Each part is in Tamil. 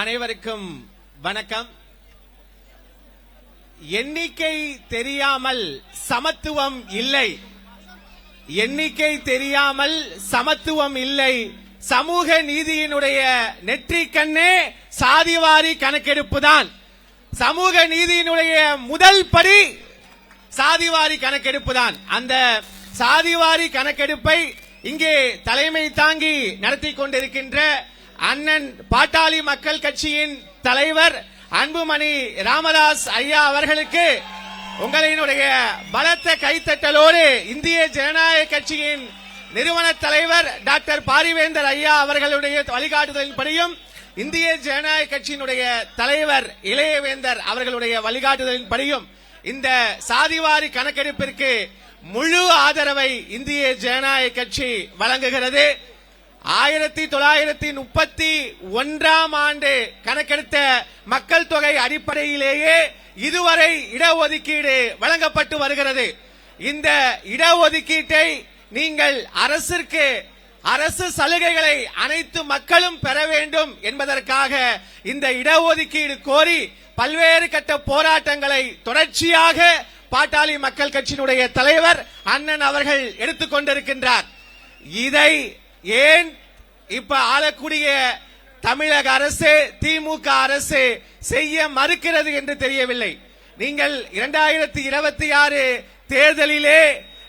அனைவருக்கும் வணக்கம். எண்ணிக்கை தெரியாமல் சமத்துவம் இல்லை. எண்ணிக்கை தெரியாமல் சமத்துவம் இல்லை. சமூக நீதியினுடைய நெற்றி கண்ணே சாதிவாரி கணக்கெடுப்பு தான். சமூக நீதியினுடைய முதல் படி சாதிவாரி கணக்கெடுப்பு தான். அந்த சாதிவாரி கணக்கெடுப்பை இங்கே தலைமை தாங்கி நடத்தி கொண்டிருக்கின்ற அண்ணன் பாட்டாளி மக்கள் கட்சியின் தலைவர் அன்புமணி ராமதாஸ் ஐயா அவர்களுக்கு உங்களினுடைய பலத்த கைத்தட்டலோடு இந்திய ஜனநாயக கட்சியின் நிறுவன தலைவர் டாக்டர் பாரிவேந்தர் ஐயா அவர்களுடைய வழிகாட்டுதலின்படியும் இந்திய ஜனநாயக கட்சியினுடைய தலைவர் இளையவேந்தர் அவர்களுடைய வழிகாட்டுதலின்படியும் இந்த சாதிவாரி கணக்கெடுப்பிற்கு முழு ஆதரவை இந்திய ஜனநாயக கட்சி வழங்குகிறது. ஆயிரத்தி தொள்ளாயிரத்தி முப்பத்தி ஒன்றாம் ஆண்டு கணக்கெடுத்த மக்கள் தொகை அடிப்படையிலேயே இதுவரை இடஒதுக்கீடு வழங்கப்பட்டு வருகிறது. இந்த இடஒதுக்கீட்டை நீங்கள் அரசிற்கு அரசு சலுகைகளை அனைத்து மக்களும் பெற வேண்டும் என்பதற்காக இந்த இடஒதுக்கீடு கோரி பல்வேறு கட்ட போராட்டங்களை தொடர்ச்சியாக பாட்டாளி மக்கள் கட்சியினுடைய தலைவர் அண்ணன் அவர்கள் எடுத்துக்கொண்டிருக்கின்றார். இதை ஏன் இப்ப ஆளக்கூடிய தமிழக அரசு திமுக அரசு செய்ய மறுக்கிறது என்று தெரியவில்லை. நீங்கள் இரண்டாயிரத்தி இருபத்தி ஆறு தேர்தலிலே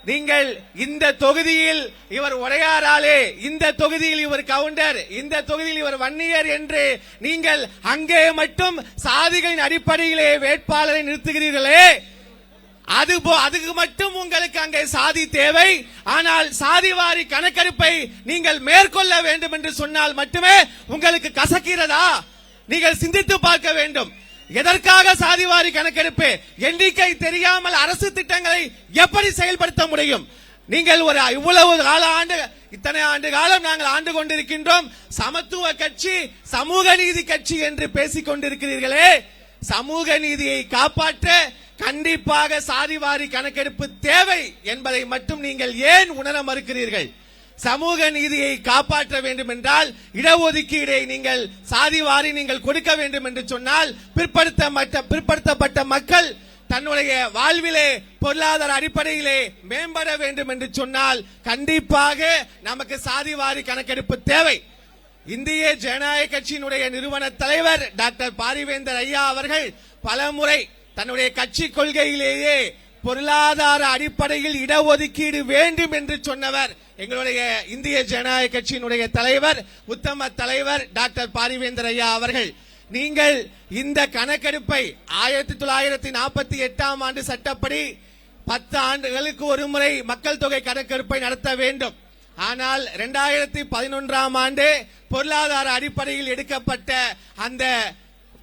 நீங்கள் இந்த தொகுதியில் இவர் உடையாராலே இந்த தொகுதியில் இவர் கவுண்டர் இந்த தொகுதியில் இவர் வன்னியர் என்று நீங்கள் அங்கே மட்டும் சாதிகளின் அடிப்படையிலே வேட்பாளரை நிறுத்துகிறீர்களே. அது போ- அதுக்கு மட்டும் உங்களுக்கு அங்கே சாதி தேவை. ஆனால் சாதிவாரி கணக்கெடுப்பை நீங்கள் மேற்கொள்ள வேண்டும் என்று சொன்னால் மட்டுமே உங்களுக்கு கசக்கிறதா? நீங்கள் சிந்தித்து பார்க்க வேண்டும். எதற்காக சாதிவாரி கணக்கெடுப்பு? எண்ணிக்கை தெரியாமல் அரசு திட்டங்களை எப்படி செயல்படுத்த முடியும்? நீங்கள் ஒரு இவ்வளவு கால ஆண்டு இத்தனை ஆண்டு காலம் நாங்கள் ஆண்டு கொண்டிருக்கின்றோம். சமத்துவ கட்சி சமூக நீதி கட்சி என்று பேசிக் கொண்டிருக்கிறீர்களே. சமூக நீதியை காப்பாற்ற கண்டிப்பாக சாதிவாரி கணக்கெடுப்பு தேவை என்பதை மட்டும் நீங்கள் ஏன் உணர மறுக்கிறீர்கள்? சமூக நீதியை காப்பாற்ற வேண்டும் என்றால் இடஒதுக்கீடை நீங்கள் சாதிவாரி நீங்கள் கொடுக்க வேண்டும் என்று சொன்னால் பிற்படுத்தப்பட்ட பிற்படுத்தப்பட்ட மக்கள் தன்னுடைய வாழ்விலே பொருளாதார அடிப்படையிலே மேம்பட வேண்டும் என்று சொன்னால் கண்டிப்பாக நமக்கு சாதிவாரி கணக்கெடுப்பு தேவை. இந்திய ஜனநாயக கட்சியினுடைய நிறுவன தலைவர் டாக்டர் பாரிவேந்தர் ஐயா அவர்கள் பலமுறை தன்னுடைய கட்சி கொள்கையிலேயே பொருளாதார அடிப்படையில் இடஒதுக்கீடு வேண்டும் என்று சொன்னவர் எங்களுடைய இந்திய ஜனநாயக கட்சியினுடைய தலைவர் உத்தம தலைவர் டாக்டர் பாரிவேந்தர் ஐயா அவர்கள். நீங்கள் இந்த கணக்கெடுப்பை ஆயிரத்தி தொள்ளாயிரத்தி நாற்பத்தி எட்டாம் ஆண்டு சட்டப்படி பத்து ஆண்டுகளுக்கு ஒரு முறை மக்கள் தொகை கணக்கெடுப்பை நடத்த வேண்டும். ஆனால் இரண்டாயிரத்தி பதினொன்றாம் ஆண்டு பொருளாதார அடிப்படையில் எடுக்கப்பட்ட அந்த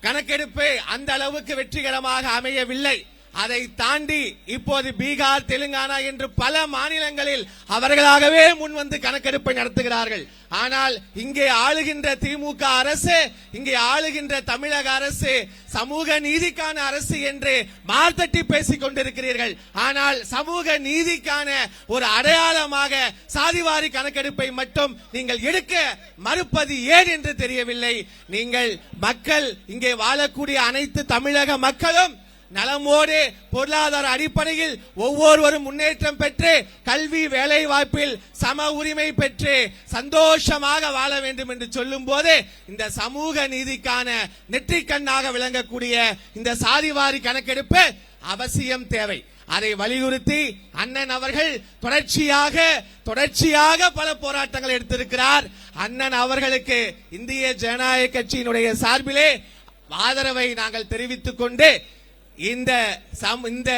கணக்கெடுப்பு அந்த அளவுக்கு வெற்றிகரமாக அமையவில்லை. அதை தாண்டி இப்போது பீகார் தெலுங்கானா என்று பல மாநிலங்களில் அவர்களாகவே முன் வந்து கணக்கெடுப்பை நடத்துகிறார்கள். ஆனால் இங்கே ஆளுகின்ற திமுக அரசு இங்கே ஆளுகின்ற தமிழக அரசு சமூக நீதிக்கான அரசு என்று மார்த்தட்டி பேசிக் கொண்டிருக்கிறீர்கள். ஆனால் சமூக நீதிக்கான ஒரு அடையாளமாக சாதிவாரி கணக்கெடுப்பை மட்டும் நீங்கள் எடுக்க மறுப்பது ஏன் என்று தெரியவில்லை. நீங்கள் மக்கள் இங்கே வாழக்கூடிய அனைத்து தமிழக மக்களும் நலமோடு பொருளாதார அடிப்படையில் ஒவ்வொருவரும் முன்னேற்றம் பெற்று கல்வி வேலை வாய்ப்பில் சம உரிமை பெற்று சந்தோஷமாக வாழ வேண்டும் என்று சொல்லும் போது இந்த சமூக நீதிக்கான நெற்றிக்கண்ணாக விளங்கக்கூடிய இந்த சாதிவாரி கணக்கெடுப்பு அவசியம் தேவை. அதை வலியுறுத்தி அண்ணன் அவர்கள் தொடர்ச்சியாக தொடர்ச்சியாக பல போராட்டங்கள் எடுத்திருக்கிறார். அண்ணன் அவர்களுக்கு இந்திய ஜனநாயக கட்சியினுடைய சார்பிலே ஆதரவை நாங்கள் தெரிவித்துக் கொண்டு இந்த சம் இந்த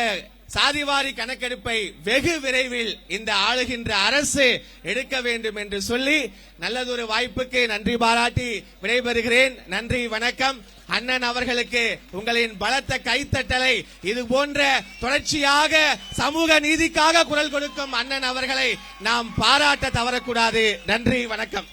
சாதிவாரி கணக்கெடுப்பை வெகு விரைவில் இந்த ஆளுகின்ற அரசு எடுக்க வேண்டும் என்று சொல்லி நல்லதொரு வாய்ப்புக்கு நன்றி பாராட்டி விடைபெறுகிறேன். நன்றி வணக்கம். அண்ணன் அவர்களுக்கு உங்களின் பலத்த கைத்தட்டலை இது போன்ற தொடர்ச்சியாக சமூக நீதிக்காக குரல் கொடுக்கும் அண்ணன் அவர்களை நாம் பாராட்ட தவறக்கூடாது. நன்றி வணக்கம்.